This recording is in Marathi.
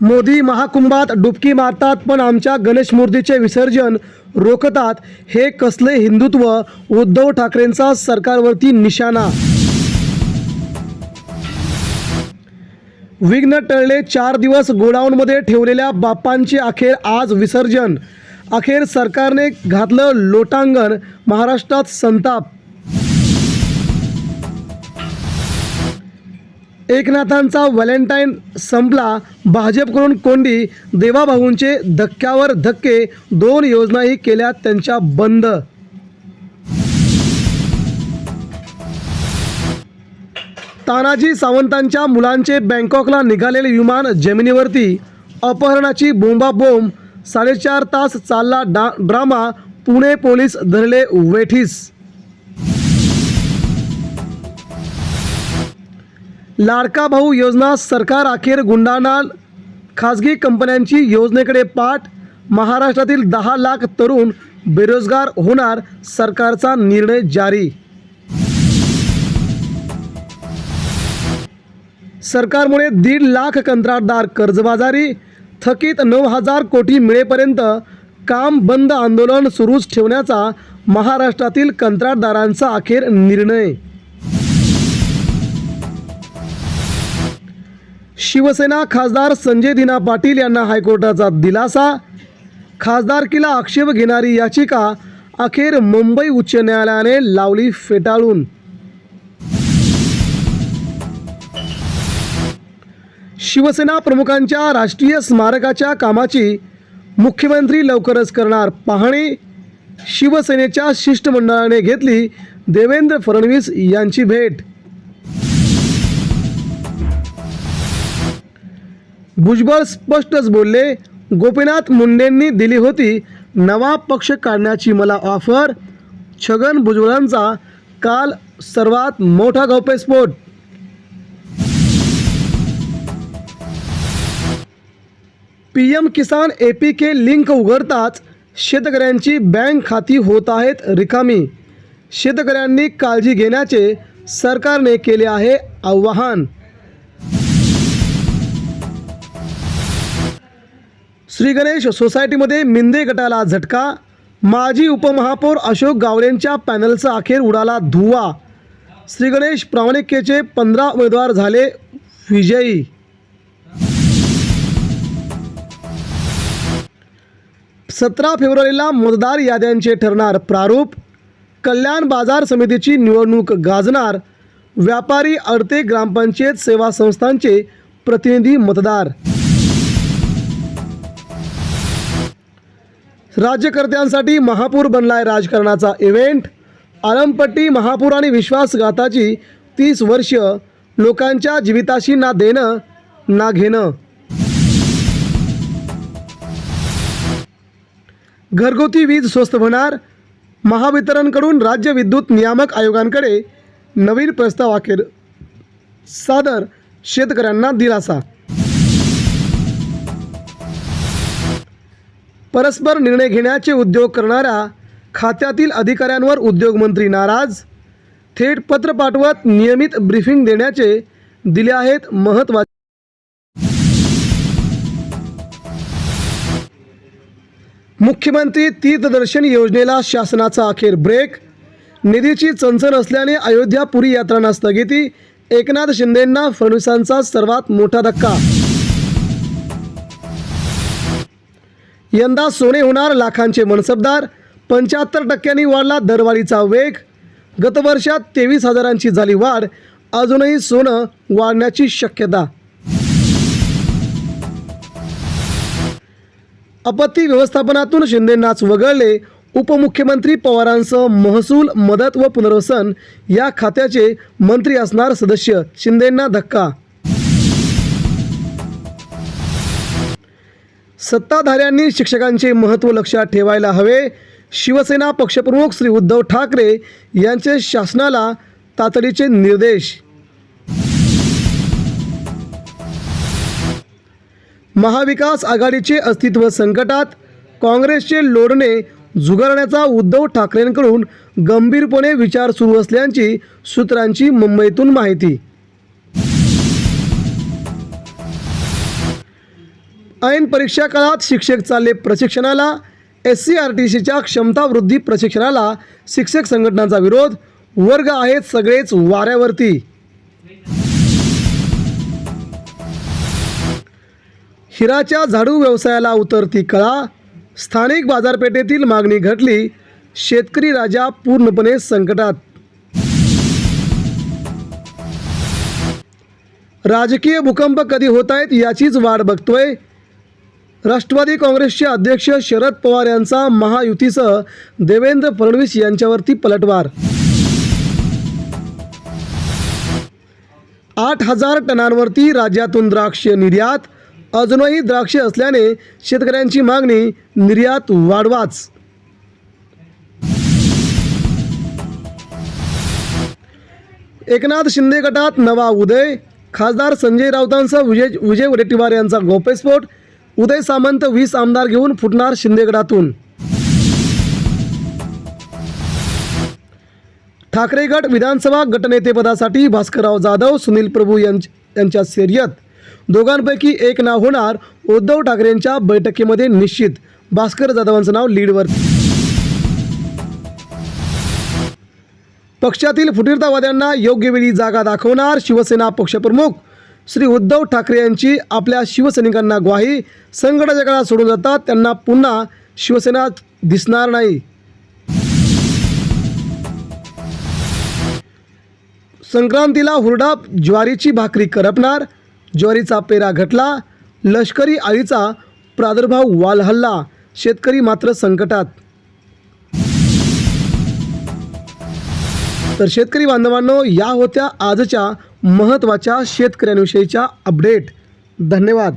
मोदी महाकुंभात डुबकी मारतात पण आमच्या गणेश मूर्तीचे विसर्जन रोखतात. हे कसले हिंदुत्व? उद्धव ठाकरेंचा सरकारवरती निशाणा. विघ्न टळले चार दिवस गोडाऊनमध्ये ठेवलेल्या बाप्पांचे अखेर आज विसर्जन. अखेर सरकारने घातलं लोटांगण महाराष्ट्रात संताप. एकनाथांचा व्हॅलेंटाईन संपला. भाजपकडून कोंडी देवाभाऊंचे धक्क्यावर धक्के दोन योजनाही केल्या त्यांच्या बंद. तानाजी सावंतांच्या मुलांचे बँकॉकला निघालेले विमान जमिनीवरती. अपहरणाची बोंबाबोंब साडेचार तास चालला डा ड्रामा पुणे पोलीस धरले वेठीस. लाडका भाऊ योजना सरकार अखेर गुंडाणा खाजगी कंपन्यांची योजनेकडे पाठ. महाराष्ट्रातील दहा लाख तरुण बेरोजगार होणार सरकारचा निर्णय जारी. सरकारमुळे दीड लाख कंत्राटदार कर्जबाजारी थकीत नऊ हजार कोटी मिळेपर्यंत काम बंद आंदोलन सुरूच ठेवण्याचा महाराष्ट्रातील कंत्राटदारांचा अखेर निर्णय. शिवसेना खासदार संजय दिना पाटील यांना हायकोर्टाचा दिलासा. खासदारकीला आक्षेप घेणारी याचिका अखेर मुंबई उच्च न्यायालयाने लावली फेटाळून. शिवसेना प्रमुखांच्या राष्ट्रीय स्मारकाच्या कामाची मुख्यमंत्री लवकरच करणार पाहणी. शिवसेनेच्या शिष्टमंडळाने घेतली देवेंद्र फडणवीस यांची भेट. भुजबळ स्पष्टच बोलले गोपीनाथ मुंडेंनी दिली होती नवा पक्ष काढण्याची मला ऑफर. छगन भुजबळांचा काल सर्वात मोठा गौप्यस्फोट. P M Kisan A P K link उघडताच शेतकऱ्यांची बँक खाती होत आहेत रिकामी. शेतकऱ्यांनी काळजी घेण्याचे सरकारने केले आहे आव्हान. श्री गणेश सोसायटीमध्ये मिंदे गटाला झटका. माजी उपमहापौर अशोक गावलेंच्या पॅनलचा अखेर उडाला धुवा. श्री गणेश प्रामाणिकेचे पंधरा उमेदवार झाले विजयी. सतरा फेब्रुवारीला मतदार याद्यांचे ठरणार प्रारूप. कल्याण बाजार समितीची निवडणूक गाजणार. व्यापारी अडते ग्रामपंचायत सेवा संस्थांचे प्रतिनिधी मतदार. राज्यकर्त्यांसाठी महापूर बनलाय राजकारणाचा इव्हेंट आलमपट्टी महापूर आणि विश्वासघाताची तीस वर्ष लोकांच्या जीविताशी ना देणं ना घेणं. घरगुती वीज स्वस्त होणार. महावितरणकडून राज्य विद्युत नियामक आयोगांकडे नवीन प्रस्ताव अखेर. सादर शेतकऱ्यांना दिलासा. परस्पर निर्णय घेण्याचे उद्योग करणाऱ्या खात्यातील अधिकाऱ्यांवर उद्योगमंत्री नाराज. थेट पत्र पाठवत नियमित ब्रीफिंग देण्याचे दिले आहेत महत्त्वाचे. मुख्यमंत्री तीर्थदर्शन योजनेला शासनाचा अखेर ब्रेक. निधीची चणचण असल्याने अयोध्या पुरी यात्रांना स्थगिती एकनाथ शिंदेंना फडणवीसांचा सर्वात मोठा धक्का यंदा सोने होणार लाखांचे मनसबदार. पंच्याहत्तर टक्क्यांनी वाढला दरवाढीचा वेग. गतवर्षात तेवीस हजारांची झाली वाढ. अजूनही सोनं वाढण्याची शक्यता. आपत्ती व्यवस्थापनातून शिंदेंनाच वगळले. उपमुख्यमंत्री पवारांसह महसूल मदत व पुनर्वसन या खात्याचे मंत्री असणार सदस्य शिंदेंना धक्का सत्ताधाऱ्यांनी शिक्षकांचे महत्त्व लक्षात ठेवायला हवे. शिवसेना पक्षप्रमुख श्री उद्धव ठाकरे यांचे शासनाला तातडीचे निर्देश. महाविकास आघाडीचे अस्तित्व संकटात काँग्रेसचे लोढणे झुगारण्याचा उद्धव ठाकरेंकडून गंभीरपणे विचार सुरू असल्याची सूत्रांची मुंबईतून माहिती. ऐन परीक्षा काळात शिक्षक चालले प्रशिक्षणाला एस सी आर टी सीच्या क्षमतावृद्धी प्रशिक्षणाला शिक्षक संघटनांचा विरोध वर्ग आहेत सगळेच वाऱ्यावरती. हिराच्या झाडू व्यवसायाला उतरती कळा स्थानिक बाजारपेठेतील मागणी घटली शेतकरी राजा पूर्णपणे संकटात. राजकीय भूकंप कधी होत आहेत याचीच वाट बघतोय राष्ट्रवादी काँग्रेसचे अध्यक्ष शरद पवार यांचा महायुतीसह देवेंद्र फडणवीस यांच्यावरती पलटवार. आठ हजार टनांवरती राज्यातून द्राक्ष निर्यात अजूनही द्राक्ष असल्याने शेतकऱ्यांची मागणी निर्यात वाढवाच. एकनाथ शिंदे गटात नवा उदय खासदार संजय राऊतांचा विजय विजय वडेट्टीवार यांचा गोपेस्फोट उदय सामंत वीस आमदार घेऊन फुटणार शिंदेगडातून. ठाकरेगड विधानसभा गटनेतेपदासाठी भास्करराव जाधव सुनील प्रभू यांच्या शर्यत. दोघांपैकी एक नाव होणार उद्धव ठाकरेंच्या बैठकीमध्ये निश्चित. भास्कर जाधवांचं नाव लीडवर. पक्षातील फुटीरतावाद्यांना योग्य वेळी जागा दाखवणार शिवसेना पक्षप्रमुख. श्री उद्धव ठाकरे यांची आपल्या शिवसैनिकांना ग्वाही. संकटाच्या काळात सोडून जातात त्यांना पुन्हा शिवसेना दिसणार नाही. संक्रांतीला हुरडा ज्वारीची भाकरी करपणार ज्वारीचा पेरा घटला लष्करी आळीचा प्रादुर्भाव वालहल्ला शेतकरी मात्र संकटात. तर शेतकरी बांधवांनो या होत्या आजच्या महत्त्वाच्या शेतकऱ्यांविषयीच्या अपडेट. धन्यवाद.